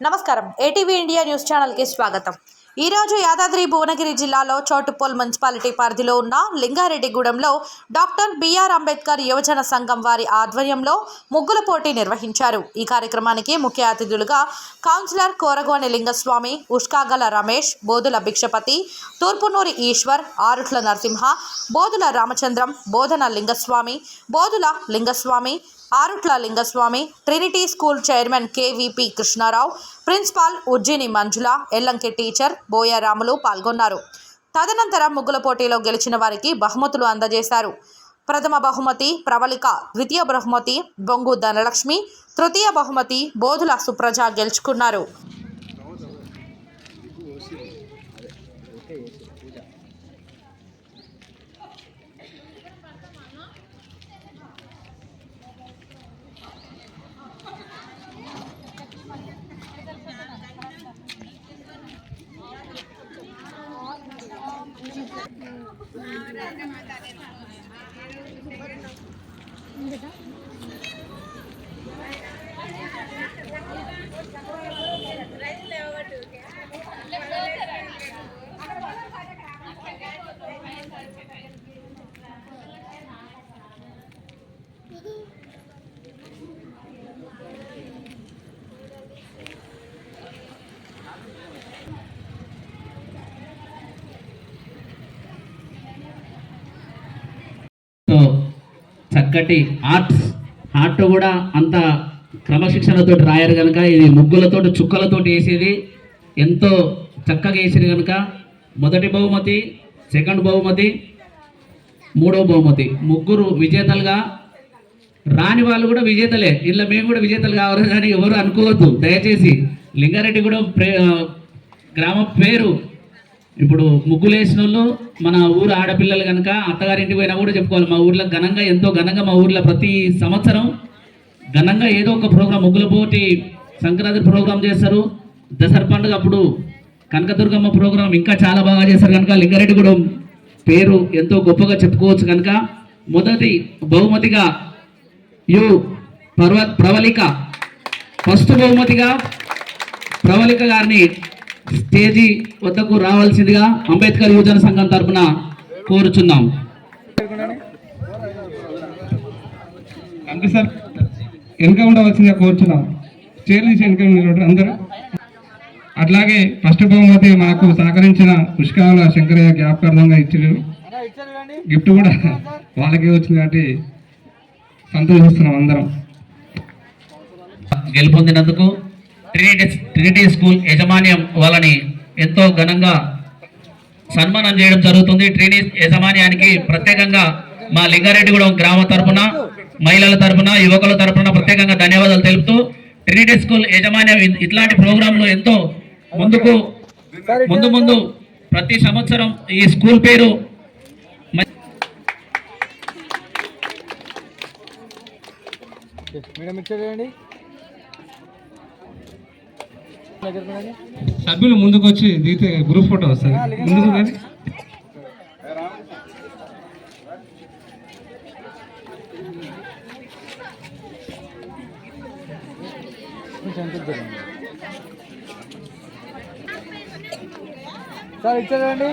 నమస్కారం. ATV India news ఛానల్కి స్వాగతం. ఈ రోజు యాదాద్రి భువనగిరి జిల్లాలో చోటుపోల్ మున్సిపాలిటీ పరిధిలో ఉన్న లింగారెడ్డిగూడెంలో డాక్టర్ బిఆర్ అంబేద్కర్ యువజన సంఘం వారి ఆధ్వర్యంలో ముగ్గుల పోటీ నిర్వహించారు. ఈ కార్యక్రమానికి ముఖ్య అతిథులుగా councillor Koragoni Lingaswamy Ushkagala Ramesh Bodhula Bhikshapathi Thurpunuri Eshwar Arutla Narasimha Bodhula Ramachandram Bodhana Lingaswamy Bodhula Lingaswamy Arutla Lingaswamy Trinity school chairman KVP Krishnarao principal Ujjini Manjula Ellanki teacher Boyaramulu పాల్గొన్నారు. తదనంతరం ముగ్గుల పోటీలో గెలిచిన వారికి బహుమతులు అందజేశారు. ప్రథమ బహుమతి ప్రవళిక ద్వితీయ బహుమతి బొంగు ధనలక్ష్మి తృతీయ బహుమతి బోధుల సుప్రజ గెలుచుకున్నారు. বেটা చక్కటి ఆర్ట్స్ ఆర్ట్ కూడా అంత క్రమశిక్షణతో రాయరు కనుక ఇది ముగ్గులతో చుక్కలతో వేసేది ఎంతో చక్కగా వేసేది కనుక మొదటి బహుమతి సెకండ్ బహుమతి మూడో బహుమతి. ముగ్గురు విజేతలుగా రాని వాళ్ళు కూడా విజేతలే. ఇలా మేము కూడా విజేతలు కావాలి కానీ ఎవరు అనుకోవద్దు. దయచేసి లింగారెడ్డి కూడా ప్రే గ్రామ పేరు ఇప్పుడు ముగ్గులేసిన వాళ్ళు మన ఊరు ఆడపిల్లలు కనుక అత్తగారింటికి పోయినా కూడా చెప్పుకోవాలి. మా ఊర్లో ఘనంగా ఎంతో ఘనంగా మా ఊర్లో ప్రతి సంవత్సరం ఘనంగా ఏదో ఒక ప్రోగ్రాం ముగ్గుల పోటీ సంక్రాంతి ప్రోగ్రాం చేస్తారు. దసరా పండుగ అప్పుడు కనకదుర్గమ్మ ప్రోగ్రాం ఇంకా చాలా బాగా చేస్తారు కనుక లింగారెడ్డి కూడా పేరు ఎంతో గొప్పగా చెప్పుకోవచ్చు కనుక మొదటి బహుమతిగా యు పర్వ ప్రవళిక. ఫస్ట్ బహుమతిగా ప్రవళిక గారిని స్టేజీ వద్దకు రావాల్సిందిగా అంబేద్కర్ యువజన సంఘం తరపున కోరుచున్నాం. అంతే సార్. వెనక ఉండవలసిందిగా కోరుచున్నాం. చైర్లు తీసి వెనక అందరూ. అట్లాగే ఫస్ట్ బహుమతి మాకు సహకరించిన పుష్కాల శంకరయ్య జ్ఞాపకార్థంగా ఇచ్చారు. గిఫ్ట్ కూడా వాళ్ళకే వచ్చింది కాబట్టి సంతోషిస్తున్నాం అందరం. గెలుపొందినందుకు ట్రినిటీ ట్రినిటీ స్కూల్ యాజమాన్యం వాళ్ళని ఎంతో ఘనంగా సన్మానం చేయడం జరుగుతుంది. ట్రినిటీ యాజమాన్యానికి ప్రత్యేకంగా మా లింగారెడ్డిగూడెం గ్రామ తరఫున మహిళల తరపున యువకుల తరపున ప్రత్యేకంగా ధన్యవాదాలు తెలుపుతూ ట్రినిటీ స్కూల్ యాజమాన్యం ఇట్లాంటి ప్రోగ్రాంలు ఎంతో ముందుకు ముందు ముందు ప్రతి సంవత్సరం ఈ స్కూల్ పేరు మేడం ఇచ్చేయండి సభ్యులు ముందుకు వచ్చి దిగితే గ్రూప్ ఫోటో వస్తుంది ముందుకు రండి. సార్ ఇచ్చారండి